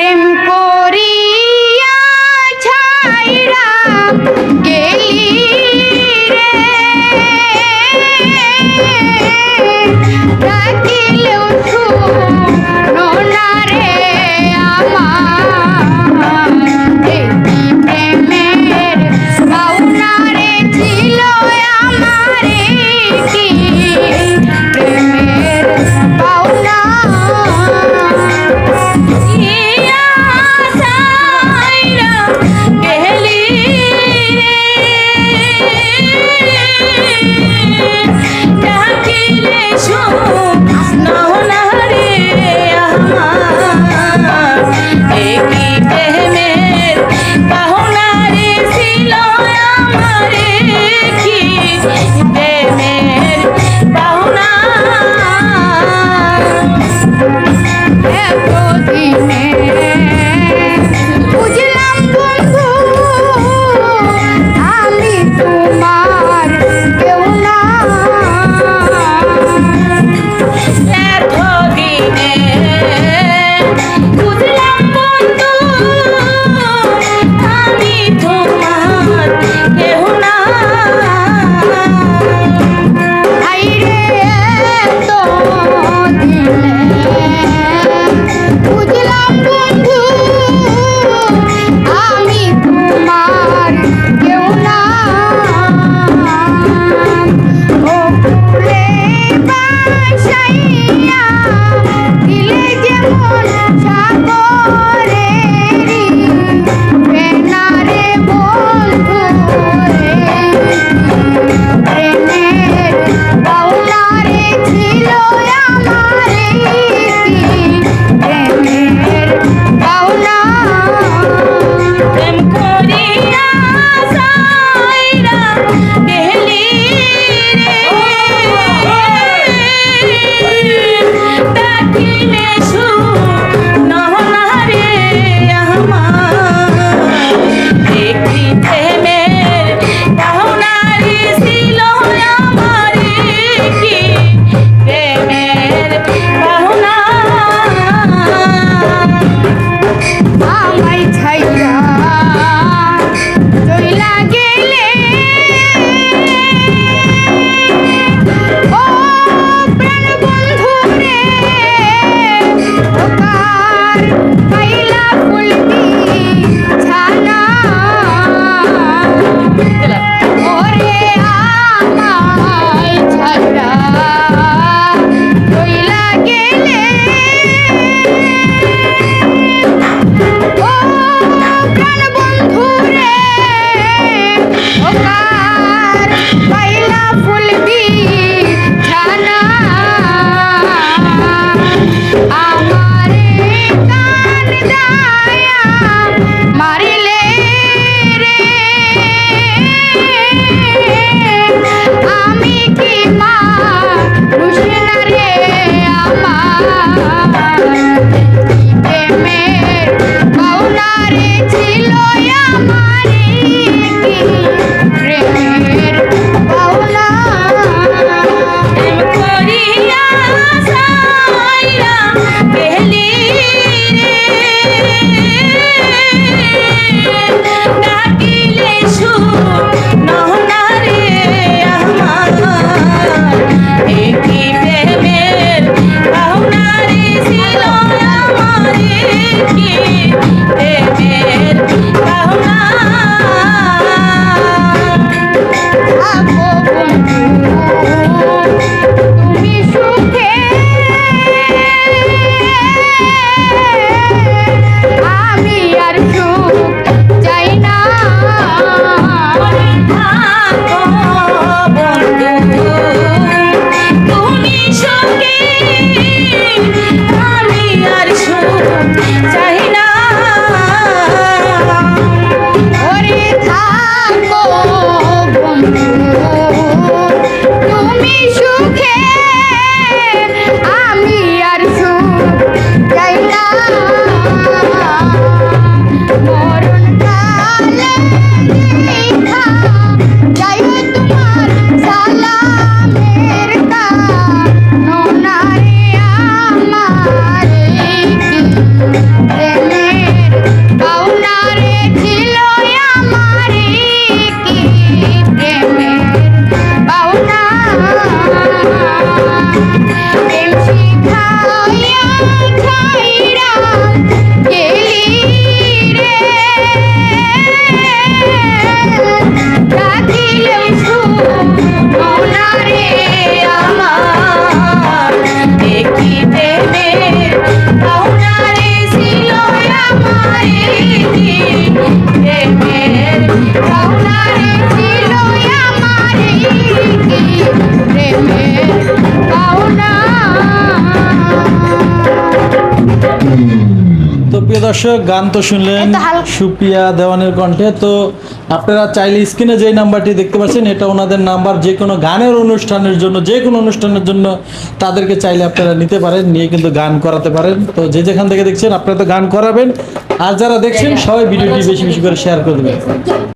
প্রেম দর্শক গান তো শুনলেন সুপিয়া সুপ্রিয়া দেওয়ানের কণ্ঠে। তো আপনারা চাইলে স্ক্রিনে যে নাম্বারটি দেখতে পাচ্ছেন এটা ওনাদের নাম্বার। যে কোনো গানের অনুষ্ঠানের জন্য যে কোনো অনুষ্ঠানের জন্য তাদেরকে চাইলে আপনারা নিতে পারেন নিয়ে কিন্তু গান করাতে পারেন। তো যে যেখান থেকে দেখছেন আপনারা তো গান করাবেন। আর যারা দেখছেন সবাই ভিডিওটি বেশি বেশি করে শেয়ার করে দেবেন।